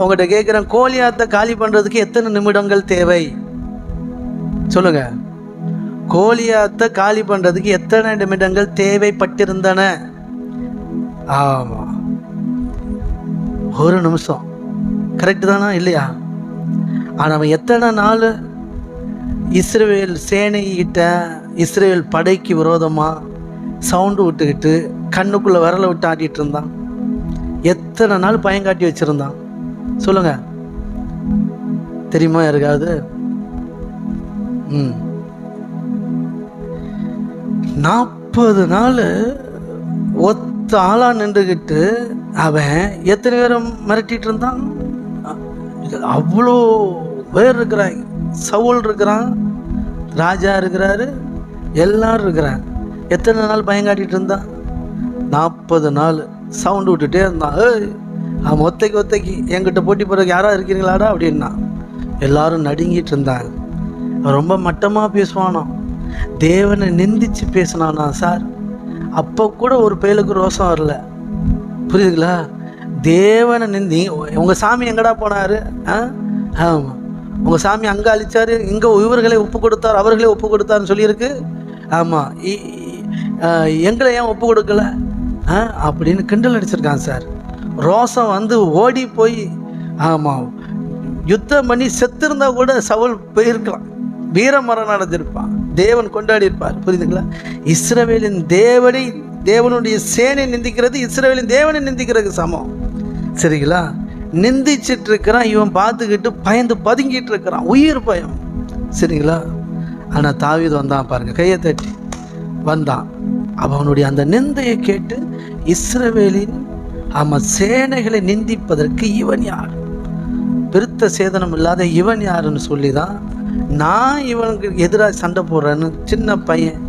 உங்கள்கிட்ட கேட்குறேன் கோலியாத்தை காலி பண்ணுறதுக்கு எத்தனை நிமிடங்கள் தேவை? சொல்லுங்க. கோலியாத்தை காலி பண்ணுறதுக்கு எத்தனை நிமிடங்கள் தேவைப்பட்டிருந்தன? ஆமாம் ஒரு நிமிஷம். கரெக்டு தானா? இல்லையா? ஆனால் அவன் எத்தனை நாள் இஸ்ரேல் சேனைகிட்ட இஸ்ரேல் படைக்கு விரோதமாக சவுண்டு விட்டுக்கிட்டு கண்ணுக்குள்ளே விரலை விட்டு ஆட்டிகிட்டு இருந்தான். எத்தனை நாள் பயங்காட்டி வச்சுருந்தான்? சொல்லுங்க. தெரியுமா யாருக்காவது? ம். நாற்பது நாள் ஒத்த ஆளா நின்றுக்கிட்டு அவன் எத்தனை பேரை மிரட்டிட்டு இருந்தான்? அவ்வளோ பேர் இருக்கிறாங்க. சவுல் இருக்கிறான் ராஜா இருக்கிறாரு எல்லாரும் இருக்கிறாங்க. எத்தனை நாள் பயங்காட்டிட்டு இருந்தான்? நாற்பது நாள் சவுண்டு விட்டுட்டே இருந்தான். ஏய் அவன் ஒத்தைக்கு ஒத்தைக்கு என்கிட்ட போட்டி போகிறதுக்கு யாராக இருக்கிறீங்களாடா அப்படின்னா எல்லாரும் நடுங்கிட்டு இருந்தாங்க. ரொம்ப மட்டமாக பேசுவானோ. தேவனை நிந்திச்சு பேசினானா சார்? அப்போ கூட ஒரு பயலுக்கு ரோசம் வரல. புரியுதுங்களா? தேவனை நிந்தி உங்கள் சாமி எங்கடா போனார்? ஆ? ஆமாம் உங்கள் சாமி அங்கே அழிச்சார் இங்கே இவர்களை ஒப்பு கொடுத்தார் அவர்களே ஒப்பு கொடுத்தாருன்னு சொல்லியிருக்கு? ஆமாம் எங்களை ஏன் ஒப்பு கொடுக்கல? ஆ? அப்படின்னு கிண்டல் அடிச்சிருக்கான் சார். ரோசம் வந்து ஓடி போய் ஆமாம் யுத்தம் பண்ணி செத்திருந்தா கூட சவுல் போயிருக்கலாம். வீரமரம் நடந்திருப்பான். தேவன் கொண்டாடி இருப்பார். புரியுதுங்களா? இஸ்ரவேலின் தேவனை தேவனுடைய சேனை நிந்திக்கிறது இஸ்ரவேலின் தேவனை நிந்திக்கிறதுக்கு சமம். சரிங்களா? நிந்திச்சிட்டு இருக்கிறான் இவன் பார்த்துக்கிட்டு பயந்து பதுங்கிட்டு இருக்கிறான் உயிர் பயம். சரிங்களா? ஆனால் தாவீது வந்தான் பாருங்க கையை தட்டி. வந்தான். அவனுடைய அந்த நிந்தையை கேட்டு இஸ்ரவேலின் ஆமாம் சேனைகளை நிந்திப்பதற்கு இவன் யார்? பெருத்த சேதனம் இல்லாத இவன் யாருன்னு சொல்லி தான் நான் இவனுக்கு எதிராக சண்டை போடுறேன்னு சின்ன பையன்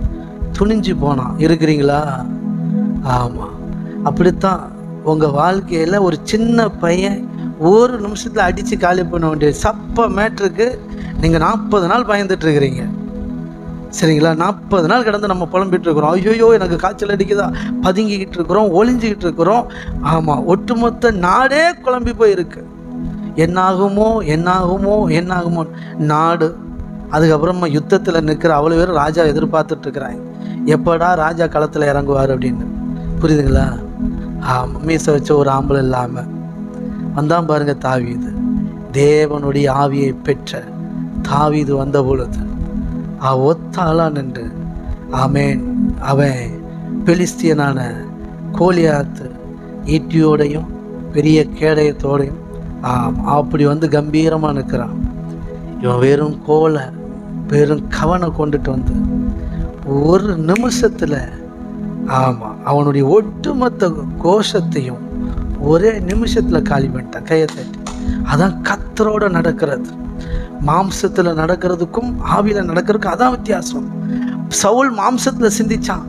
துணிஞ்சு போனான். இருக்கிறீங்களா? ஆமாம். அப்படித்தான் உங்கள் வாழ்க்கையில் ஒரு சின்ன பையன் ஒரு நிமிஷத்தில் அடித்து காலி பண்ண வேண்டிய சப்ப மேட்ருக்கு நீங்கள் நாற்பது நாள் பயந்துட்டு இருக்கிறீங்க. சரிங்களா? நாற்பது நாள் கடந்து நம்ம புலம்பிட்டு இருக்கிறோம் ஐயோயோ எனக்கு காய்ச்சல் அடிக்குதா? பதுங்கிக்கிட்டு இருக்கிறோம் ஒளிஞ்சிக்கிட்டு இருக்கிறோம் ஆமாம் ஒட்டுமொத்த நாடே குழம்பி போயிருக்கு. என்னாகுமோ என்னாகுமோ என்னாகுமோ. நாடு. அதுக்கப்புறமா யுத்தத்தில் நிற்கிற அவ்வளோ பேரும் ராஜா எதிர்பார்த்துட்டு இருக்கிறாங்க எப்படா ராஜா களத்தில் இறங்குவார் அப்படின்னு. புரியுதுங்களா? ஆமாம் மீசை வச்ச ஒரு ஆம்பளை இல்லாமல் வந்தான் பாருங்க தாவீது. தேவனுடைய ஆவியை பெற்ற தாவீது வந்த பொழுது ஆ ஒத்தாளான் என்று நின்று ஆமேன் அவன் பெலிஸ்தியனான கோலியாத்து ஈட்டியோடையும் பெரிய கேடயத்தோடையும் ஆம் அப்படி வந்து கம்பீரமாக நிற்கிறான். இவன் வெறும் கோலை வெறும் கவனை கொண்டுட்டு வந்து ஒரு நிமிஷத்தில் ஆமாம் அவனுடைய ஒட்டுமொத்த கோஷத்தையும் ஒரே நிமிஷத்தில் காலி பண்ணிட்டான் கையை தட்டி. அதான் கத்தரோட நடக்கிறது. மாம்சத்தில் நடக்கிறதுக்கும் ஆவியில் நடக்கிறதுக்கும் அதான் வித்தியாசம். சவுல் மாம்சத்தில் சிந்திச்சான்.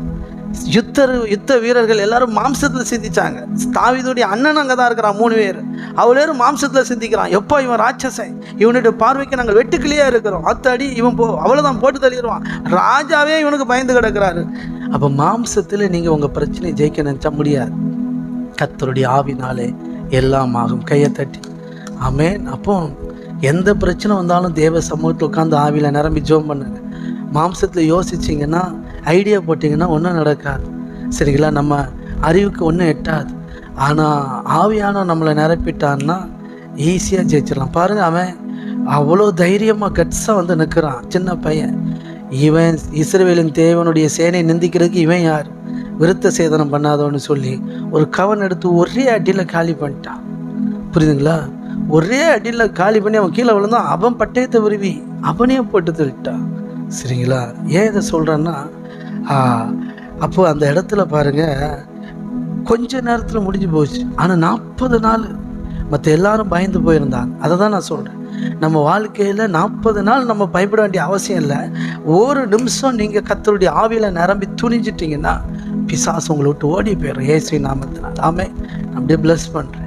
யுத்தர் யுத்த வீரர்கள் எல்லாரும் மாம்சத்தில் சிந்திச்சாங்க. தாவிதுடைய அண்ணன் அங்கே தான் இருக்கிறான் மூணு பேர். அவளேரும் மாம்சத்தில் சிந்திக்கிறான். எப்போ இவன் ராட்சசன்? இவனுடைய பார்வைக்கு நாங்கள் வெட்டுக்கிளியாக இருக்கிறோம். அத்தடி இவன் போ அவ்வளோதான் போட்டு தள்ளிடுவான். ராஜாவே இவனுக்கு பயந்து கிடக்கிறாரு. அப்போ மாம்சத்தில் நீங்கள் உங்கள் பிரச்சனையை ஜெயிக்க நினச்சா முடியாது. கத்தருடைய ஆவினாலே எல்லாம் ஆகும். கையை தட்டி. ஆமேன். அப்போ எந்த பிரச்சனை வந்தாலும் தேவ சமூகத்தில் உட்காந்து ஆவியில் நிரம்பி ஜோம் பண்ணுங்க. மாம்சத்தில் யோசிச்சிங்கன்னா ஐடியா போட்டிங்கன்னா ஒன்றும் நடக்காது. சரிங்களா? நம்ம அறிவுக்கு ஒன்றும் எட்டாது. ஆனால் ஆவியான நம்மளை நிரப்பிட்டான்னா ஈஸியாக ஜெயிச்சிடலாம். பாருங்கள் அவன் அவ்வளோ தைரியமாக கட்ஸாக வந்து நிற்கிறான் சின்ன பையன். இவன் இஸ்ரேவேலின் தேவனுடைய சேனையை நிந்திக்கிறதுக்கு இவன் யார்? விருத்த சேதனம் பண்ணாதோன்னு சொல்லி ஒரு கவன் எடுத்து ஒரே அடியில் காலி பண்ணிட்டான். புரியுதுங்களா? ஒரே அடியில் காலி பண்ணி அவன் கீழே விழுந்தான். அவன் பட்டயத்தை உருவி அவனே போட்டு தள்ளிட்டான் சரிங்களா? ஏன் இதை சொல்கிறேன்னா அப்போது அந்த இடத்துல பாருங்கள் கொஞ்ச நேரத்தில் முடிஞ்சு போச்சு. ஆனால் நாற்பது நாள் மற்ற எல்லாரும் பயந்து போயிருந்தாங்க அதை தான் நான் சொல்கிறேன் நம்ம வாழ்க்கையில் நாற்பது நாள் நம்ம பயப்பட வேண்டிய அவசியம் இல்லை. ஒரு நிமிஷம் நீங்கள் கத்தருடைய ஆவியில் நிரம்பி துணிஞ்சிட்டிங்கன்னா பிசாசு உங்களை விட்டு ஓடி போயிடும் ஏசி நாமத்தினால். ஆமே அப்படியே ப்ளஸ் பண்ணுறேன்